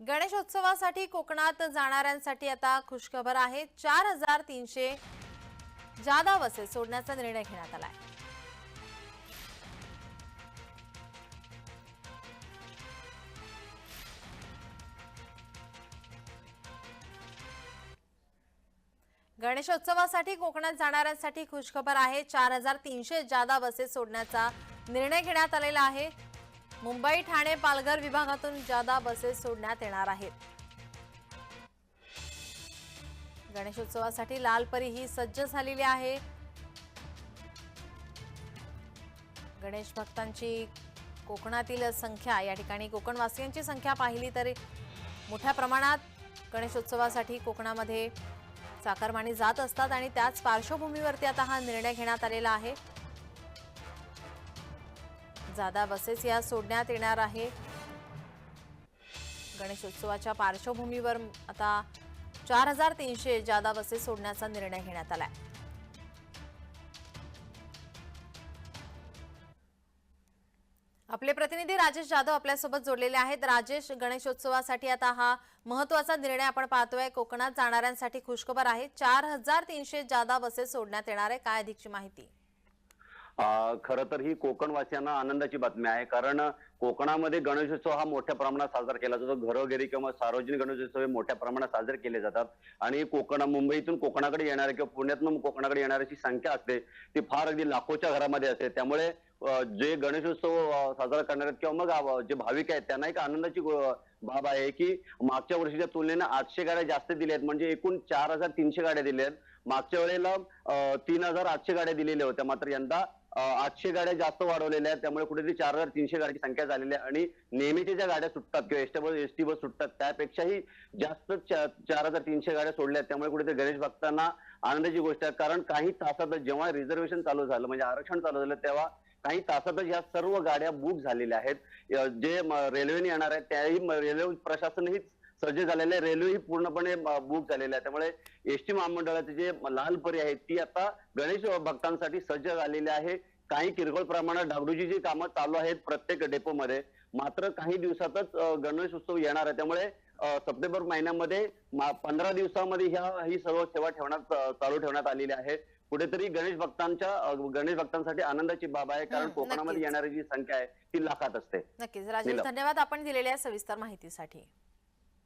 गणेशोत्सवासाठी कोकणात जाणाऱ्यांसाठी आता खुशखबर आहे. चार हजार तीनशे जादा बसेस सोडण्याचा निर्णय घेण्यात आला आहे गणेशोत्सवासाठी कोकणात जाणाऱ्यांसाठी खुशखबर आहे. चार हजार तीनशे जादा बसेस सोडण्याचा निर्णय घेण्यात आलेला आहे. मुंबई ठाणे पालघर विभागातून जादा बसेस सोडण्यात येणार आहेत. गणेशोत्सवासाठी लालपरी ही सज्ज झालेली आहे. गणेश भक्तांची कोकणातील संख्या या ठिकाणी कोकणवासियांची संख्या पाहिली तर मोठ्या प्रमाणात गणेशोत्सवासाठी कोकणामध्ये चाकरमानी जात असतात आणि त्याच पार्श्वभूमीवरती आता हा निर्णय घेण्यात आलेला आहे. जादा बसेस या सोडण्यात येणार आहे गणेशोत्सवाच्या पार्श्वभूमीवर आता चार हजार तीनशे जादा बसेस सोडण्याचा निर्णय घेण्यात आलाय. आपले प्रतिनिधी राजेश जाधव आपल्यासोबत जोडलेले आहेत. राजेश गणेशोत्सवासाठी आता हा महत्त्वाचा निर्णय आपण पाहतोय. कोकणात जाणाऱ्यांसाठी खुशखबर आहे. चार हजार तीनशे जादा बसेस सोडण्यात येणार आहे. काय अधिकची माहिती? खरं तर ही कोकणवासियांना आनंदाची बातमी आहे. कारण कोकणामध्ये गणेशोत्सव हा मोठ्या प्रमाणात साजरा केला जातो. घरोघरी किंवा सार्वजनिक गणेशोत्सव हे मोठ्या प्रमाणात साजरे केले जातात. आणि कोकण मुंबईतून कोकणाकडे येणारे किंवा पुण्यातून कोकणाकडे येणाऱ्याची संख्या असते ती फार अगदी लाखोच्या घरामध्ये असते. त्यामुळे जे गणेशोत्सव साजरा करणार आहेत किंवा मग जे भाविक आहेत त्यांना एक आनंदाची बाब आहे की मागच्या वर्षीच्या तुलनेनं आठशे गाड्या जास्त दिल्या आहेत. म्हणजे एकूण चार हजार तीनशे गाड्या दिल्या आहेत. मागच्या वेळेला तीन हजार आठशे गाड्या दिलेल्या होत्या. मात्र यंदा आठशे गाड्या जास्त वाढवलेल्या आहेत. त्यामुळे कुठेतरी चार हजार तीनशे गाड्याची संख्या झालेली आहे. आणि नेहमीच्या ज्या गाड्या सुटतात किंवा एसटी बस एसटी बस सुटतात त्यापेक्षाही जास्त चार हजार तीनशे गाड्या सोडल्या आहेत. त्यामुळे कुठेतरी गणेश भक्तांना आनंदाची गोष्ट आहे. कारण काही तासातच जेव्हा रिझर्वेशन चालू झालं म्हणजे आरक्षण चालू झालं तेव्हा काही तासातच या सर्व गाड्या बुक झालेल्या आहेत. जे रेल्वेने येणार आहेत त्याही रेल्वे प्रशासनही सज्ज झालेले आहे. रेल्वे ही पूर्णपणे बुक झालेली आहे. त्यामुळे एसटी महामंडळाची जे लाल परी आहे ती आता गणेश भक्तांसाठी सज्ज झालेली आहे. काही किरकोळ प्रमाणात डागडुजीची कामं चालू आहेत प्रत्येक डेपोमध्ये. मात्र काही दिवसातच गणेश उत्सव येणार आहे. त्यामुळे सप्टेंबर महिन्यामध्ये पंधरा दिवसामध्ये ह्या ही सर्व सेवा ठेवण्यात चालू ठेवण्यात आलेली आहे. कुठेतरी गणेश भक्तांच्या गणेश भक्तांसाठी आनंदाची बाब आहे. कारण कोकणामध्ये. येणारी जी संख्या आहे ती लाखात असते. नक्कीच. राजेश. धन्यवाद आपण दिलेल्या सविस्तर माहितीसाठी.